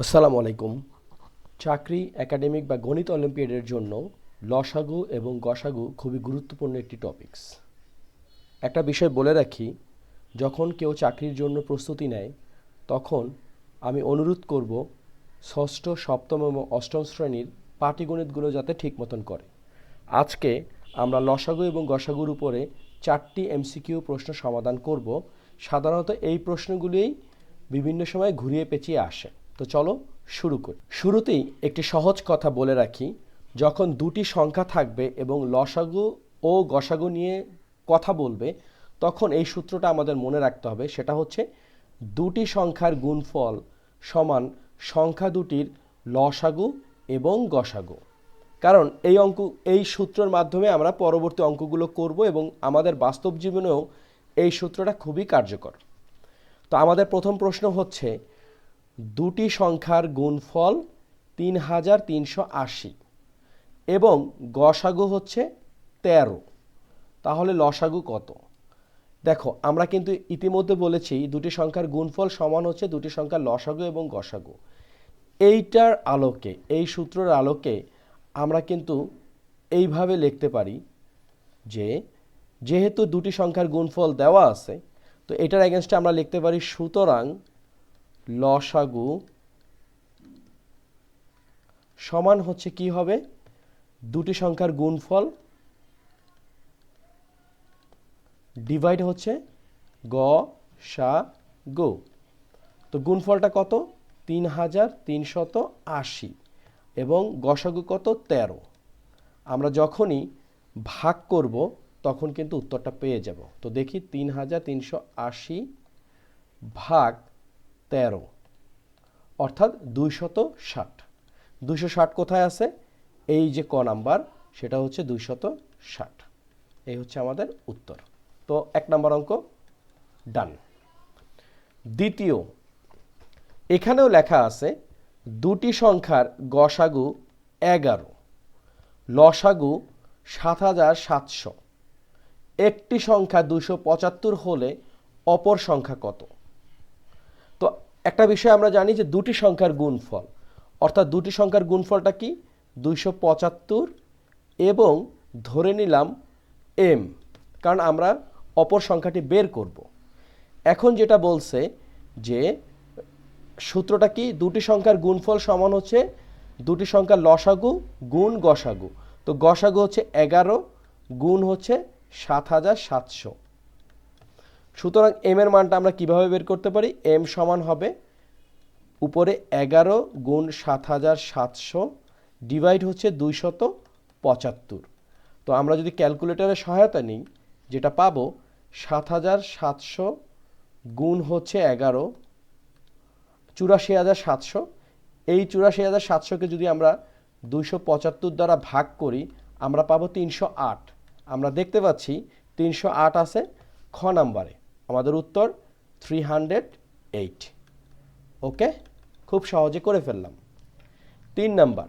আসসালামু আলাইকুম। চাকরি, একাডেমিক বা গণিত অলিম্পিয়াডের জন্য লসাগু এবং গসাগু খুবই গুরুত্বপূর্ণ একটি টপিকস। একটা বিষয় বলে রাখি, যখন কেউ চাকরির জন্য প্রস্তুতি নেয়, তখন আমি অনুরোধ করব ষষ্ঠ, সপ্তম এবং অষ্টম শ্রেণির পাটিগণিতগুলো যাতে ঠিক মতন করে। আজকে আমরা লসাগু এবং গসাগুর উপরে চারটি এমসিকিউ প্রশ্ন সমাধান করব। সাধারণত এই প্রশ্নগুলিই বিভিন্ন সময় ঘুরিয়ে পেঁচিয়ে আসে। তো চলো শুরু করি। শুরুতেই একটি সহজ কথা বলে রাখি, যখন দুটি সংখ্যা থাকবে এবং লসাগু ও গসাগু নিয়ে কথা বলবে, তখন এই সূত্রটা আমাদের মনে রাখতে হবে, সেটা হচ্ছে দুটি সংখ্যার গুণফল সমান সংখ্যা দুটির লসাগু এবং গসাগু। কারণ এই অঙ্ক, এই সূত্রের মাধ্যমে আমরা পরবর্তী অঙ্কগুলো করব এবং আমাদের বাস্তব জীবনেও এই সূত্রটা খুবই কার্যকর। তো আমাদের প্রথম প্রশ্ন হচ্ছে দুটি সংখ্যার গুণফল তিন হাজার তিনশো আশি এবং গসাগু হচ্ছে তেরো। তাহলে লসাগু কত? দেখো, আমরা কিন্তু ইতিমধ্যে বলেছি দুটি সংখ্যার গুণফল সমান হচ্ছে দুটি সংখ্যার লসাগু এবং গসাগু। এইটার আলোকে, এই সূত্রের আলোকে আমরা কিন্তু এইভাবে লিখতে পারি যে, যেহেতু দুটি সংখ্যার গুণফল দেওয়া আছে, তো এটার এগেনস্টে আমরা লিখতে পারি সুতরাং লসাগু সমান হচ্ছে কি হবে? দুটি সংখ্যার গুণফল ডিভাইড হচ্ছে গ, সা, গো। তো গুণফলটা কত? তিন হাজার তিনশত আশি। এবং গসাগু কত? তেরো। আমরা যখনই ভাগ করব, তখন কিন্তু উত্তরটা পেয়ে যাব। তো দেখি তিন হাজার তিনশো আশি ভাগ তেরো। অর্থাৎ দুইশত ষাট। দুইশো ষাট কোথায় আছে? এই যে ক নাম্বার, সেটা হচ্ছে দুইশত ষাট। এই হচ্ছে আমাদের উত্তর। তো এক নম্বর অঙ্ক, ডান। দ্বিতীয়, এখানেও লেখা আছে, দুটি সংখ্যার গসাগু এগারো, লসাগু সাত হাজার সাতশো। একটি সংখ্যা দুশো পঁচাত্তর হলে অপর সংখ্যা কত? একটা বিষয় আমরা জানি যে দুটি সংখ্যার গুণফল, অর্থাৎ দুটি সংখ্যার গুণফলটা কি? দুইশো পঁচাত্তর এবং ধরে নিলাম এম কারণ আমরা অপর সংখ্যাটি বের করব। এখন যেটা বলছে যে সূত্রটা কি? দুটি সংখ্যার গুণফল সমান হচ্ছে দুটি সংখ্যার লসাগু গুণ গসাগু। তো গসাগু হচ্ছে এগারো, গুণ হচ্ছে সাত হাজার সাতশো। সুতরাং এম এর মানটা আমরা কীভাবে বের করতে পারি? এম সমান হবে উপরে এগারো গুণ সাত হাজার সাতশো ডিভাইড হচ্ছে দুইশত পঁচাত্তর। তো আমরা যদি ক্যালকুলেটরের সহায়তা নিই, যেটা পাবো সাত হাজার সাতশো গুণ হচ্ছে এগারো, চুরাশি হাজার সাতশো। এই চুরাশি হাজার সাতশোকে যদি আমরা দুইশো পঁচাত্তর দ্বারা ভাগ করি, আমরা পাবো তিনশো আট। আমরা দেখতে পাচ্ছি তিনশো আট আছে খ নাম্বারে। আমাদের উত্তর থ্রি হান্ড্রেড এইট ওকে? খুব সহজে করে ফেললাম। তিন নাম্বার।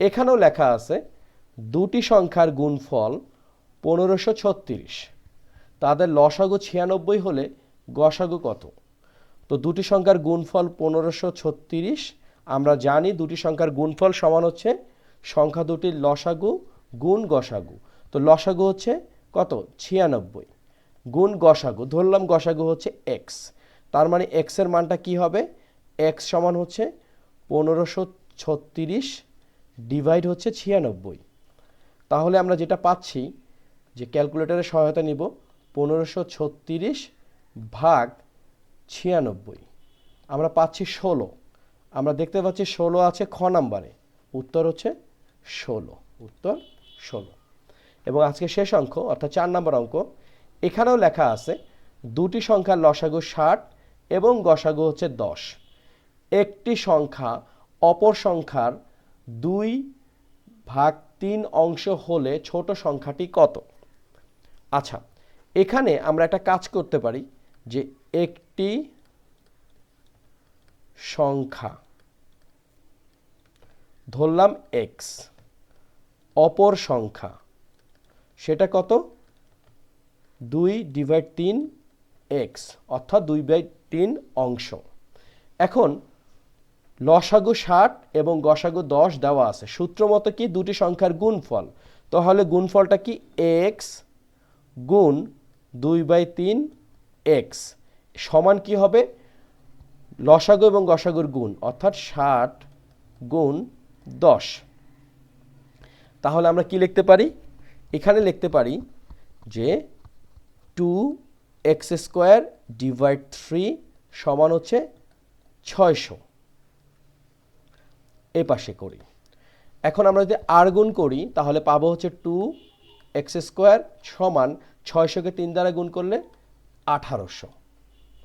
এখানেও লেখা আছে, দুটি সংখ্যার গুণফল পনেরোশো ছত্রিশ। তাদের লসাগু ছিয়ানব্বই হলে গসাগু কত? তো দুটি সংখ্যার গুণফল পনেরোশো ছত্রিশ, আমরা জানি দুটি সংখ্যার গুণফল সমান হচ্ছে সংখ্যা দুটির লসাগু গুণ গসাগু। তো লসাগু হচ্ছে কত? ছিয়ানব্বই। গুণ গসাগু, ধরলাম গসাগু হচ্ছে এক্স তার মানে এক্সের মানটা কি হবে? এক্স সমান হচ্ছে পনেরোশো ছত্রিশ ডিভাইড হচ্ছে ছিয়ানব্বই। তাহলে আমরা যেটা পাচ্ছি, যে ক্যালকুলেটরের সহায়তা নিব, পনেরোশো ছত্রিশ ভাগ ছিয়ানব্বই। আমরা পাচ্ছি ষোলো। আমরা দেখতে পাচ্ছি ষোলো আছে খ নাম্বারে, উত্তর হচ্ছে ষোলো, উত্তর ষোলো। এবং আজকে শেষ অঙ্ক, অর্থাৎ চার নম্বর অঙ্ক এখানেও লেখা আছে, দুটি সংখ্যার লসাগু ষাট এবং গসাগু হচ্ছে দশ। একটি সংখ্যা অপর সংখ্যার দুই ভাগ তিন অংশ হলে ছোট সংখ্যাটি কত? আচ্ছা এখানে আমরা একটা কাজ করতে পারি যে একটি সংখ্যা ধরলাম এক্স অপর সংখ্যা সেটা কত? দুই ডিভাইড তিন এক্স, অর্থাৎ দুই বাই তিন অংশ। এখন, লসাগু ষাট এবং গসাগু দশ দেওয়া আছে। সূত্র মতো কি দুটি সংখ্যার গুণফল? তাহলে গুণফলটা কি? এক্স গুণ দুই বাই তিন এক্স। সমান কি হবে? লসাগু এবং গসাগুর গুণ, অর্থাৎ ষাট গুণ দশ। তাহলে আমরা কি লিখতে পারি? এখানে লিখতে পারি যে two x square divide three সমান হচ্ছে ছয়শো। এ পাশে করি। এখন আমরা যদি আর গুণ করি, তাহলে পাবো হচ্ছে টু এক্স স্কোয়ার সমান ছয়শোকে তিন দ্বারা গুণ করলে আঠারোশো।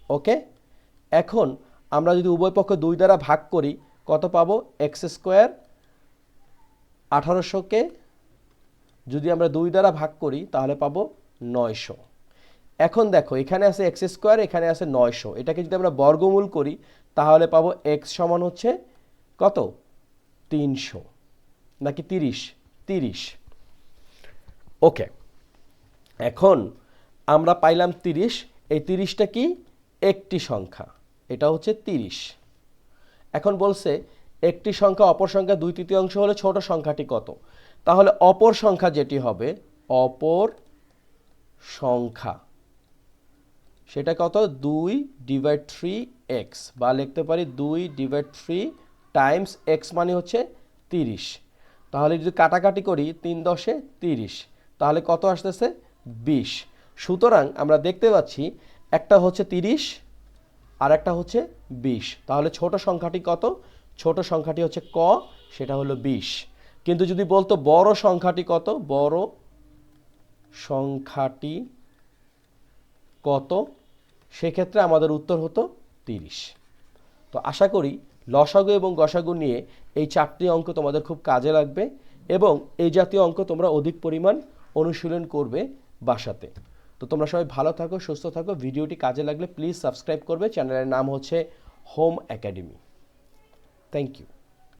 ওকে এখন আমরা যদি উভয় পক্ষ দুই দ্বারা ভাগ করি, কত পাবো? এক্স স্কোয়ার আঠারোশোকে যদি আমরা দুই দ্বারা ভাগ করি, তাহলে পাবো নয়শো। এখন দেখো, এখানে আছে এক্স স্কোয়ার এখানে আছে নয়শো। এটাকে যদি আমরা বর্গমূল করি, তাহলে পাবো এক্স সমান হচ্ছে কত? তিনশো। নাকি তিরিশ? তিরিশ। ওকে এখন আমরা পাইলাম তিরিশ। এই তিরিশটা কি? একটি সংখ্যা। এটা হচ্ছে তিরিশ। এখন বলছে, একটি সংখ্যা, অপর সংখ্যা দুই তৃতীয়াংশ হলে ছোট সংখ্যাটি কত? তাহলে অপর সংখ্যা যেটি হবে, অপর সংখ্যা। সেটা কত? দুই ডিভাইড থ্রি এক্স বা লিখতে পারি দুই ডিভাইড থ্রি টাইমস এক্স মানে হচ্ছে তিরিশ। তাহলে যদি কাটাকাটি করি তিন দশে তিরিশ, তাহলে কত আসতেছে? বিশ। সুতরাং আমরা দেখতে পাচ্ছি একটা হচ্ছে তিরিশ, আর একটা হচ্ছে বিশ। তাহলে ছোট সংখ্যাটি কত? ছোট সংখ্যাটি হচ্ছে ক, সেটা হলো বিশ। কিন্তু যদি বলতো বড় সংখ্যাটি কত? বড় সংখ্যাটি কত? সেক্ষেত্রে আমাদের উত্তর হতো তিরিশ। তো আশা করি লসাগু এবং গসাগু নিয়ে এই চারটি অঙ্ক তোমাদের খুব কাজে লাগবে এবং এই জাতীয় অঙ্ক তোমরা অধিক পরিমাণ অনুশীলন করবে বাসাতে। তো তোমরা সবাই ভালো থাকো, সুস্থ থাকো। ভিডিওটি কাজে লাগলে প্লিজ সাবস্ক্রাইব করবে। চ্যানেলের নাম হচ্ছে হোম একাডেমি থ্যাংক ইউ